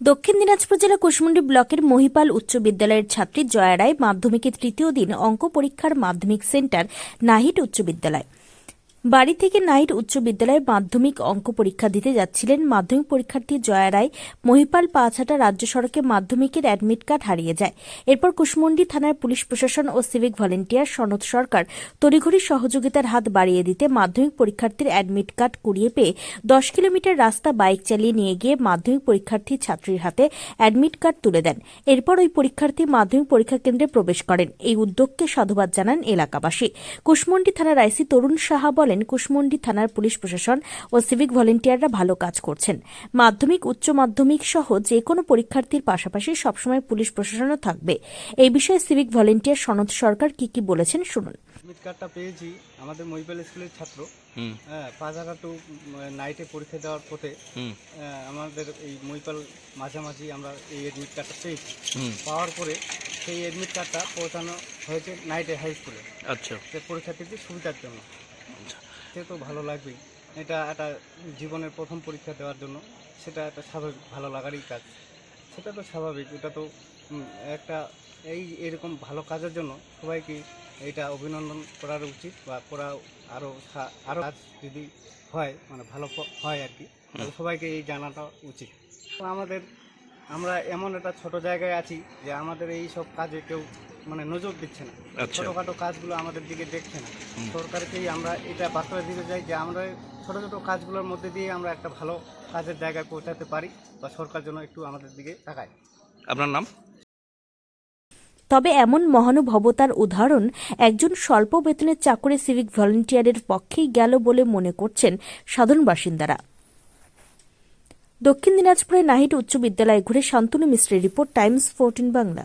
দক্ষিণ দিনাজপুর জেলা কুশমুন্ডি ব্লকের মহিপাল উচ্চ বিদ্যালয়ের ছাত্রী জয়া রায় মাধ্যমিকের তৃতীয় দিন অঙ্ক পরীক্ষার মাধ্যমিক সেন্টার নাহিট উচ্চ বিদ্যালয়। বাড়ি থেকে নাইট উচ্চ বিদ্যালয়ে মাধ্যমিক অঙ্ক পরীক্ষা দিতে যাচ্ছিলেন মাধ্যমিক পরীক্ষার্থী জয়া রায়। মহিপাল পাঁচহাটা রাজ্য সড়কে মাধ্যমিকের অ্যাডমিট কার্ড হারিয়ে যায়। এরপর কুশমন্ডি থানার পুলিশ প্রশাসন ও সিভিক ভলেন্টিয়ার সনদ সরকার তড়িঘড়ি সহযোগিতার হাত বাড়িয়ে দিতে মাধ্যমিক পরীক্ষার্থীর অ্যাডমিট কার্ড কুড়িয়ে পেয়ে দশ কিলোমিটার রাস্তা বাইক চালিয়ে নিয়ে গিয়ে মাধ্যমিক পরীক্ষার্থী ছাত্রীর হাতে অ্যাডমিট কার্ড তুলে দেন। এরপর ওই পরীক্ষার্থী মাধ্যমিক পরীক্ষা কেন্দ্রে প্রবেশ করেন। এই উদ্যোগকে সাধুবাদ জানান এলাকাবাসী। কুশমন্ডি থানার আইসি তরুণ সাহা বলেন কুশমন্ডি থানার পুলিশ প্রশাসন ও সিভিক ভলেন্টিয়াররা ভালো কাজ করছেন। মাধ্যমিক উচ্চ মাধ্যমিক সহ যে কোনো পরীক্ষার্থীর পাশাপাশি সবসময় পুলিশ প্রশাসনও থাকবে। এই বিষয়ে সিভিক ভলেন্টিয়ার সনদ সরকার কি কি বলেছেন শুনুন। অ্যাডমিট কার্ডটা পেয়েছি। আমাদের মহিপাল স্কুলের ছাত্র। হ্যাঁ পাঁচহাটা টু নাইটে পরীক্ষা দেওয়ার পথে আমাদের এই মহিপাল মাঝামাঝি আমরা এই অ্যাডমিট কার্ডটা পেয়েছি। পাওয়ার পরে সেই অ্যাডমিট কার্ডটা পৌঁছানো হয়েছে নাইটে হাই স্কুলে আচ্ছা। পরীক্ষার্থীদের সুবিধার জন্য। সে তো ভালো লাগবেই। এটা একটা জীবনের প্রথম পরীক্ষা দেওয়ার জন্য। সেটা একটা স্বাভাবিক, ভালো লাগারই কাজ। সেটা তো স্বাভাবিক, এটা তো একটা এই এরকম ভালো কাজের জন্য সবাইকে এটা অভিনন্দন করার উচিত বা করা আরও আরও কাজ যদি হয় মানে ভালো হয় আর কি সবাইকে এই জানাটা উচিত। আমাদের, আমরা এমন একটা ছোট জায়গায় আছি যে আমাদের এই সব কাজে কেউ মানে নজর দিচ্ছে না। আচ্ছা। ছোটোখাটো কাজগুলো আমাদের দিকে দেখছে না। সরকারকেই আমরা এটা বার্তা দিতে চাই যে আমরা ছোটো ছোটো কাজগুলোর মধ্যে দিয়ে আমরা একটা ভালো কাজের জায়গায় পৌঁছাতে পারি বা সরকার যেন একটু আমাদের দিকে তাকায়। আপনার নাম? তবে এমন মহানুভবতার উদাহরণ একজন স্বল্প বেতনের চাকরি সিভিক ভলেন্টিয়ারের পক্ষেই গেল বলে মনে করছেন সাধারণ বাসিন্দারা। দক্ষিণ দিনাজপুরের নাহিট উচ্চ বিদ্যালয়ে ঘুরে শান্তনু মিশ্রের report times fourteen Bangla.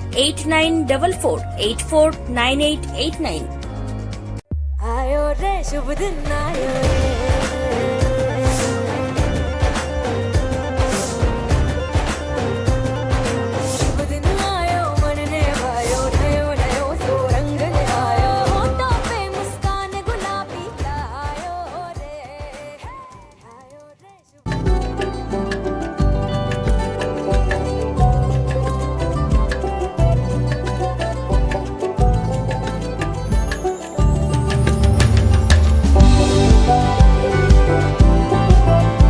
Eight 9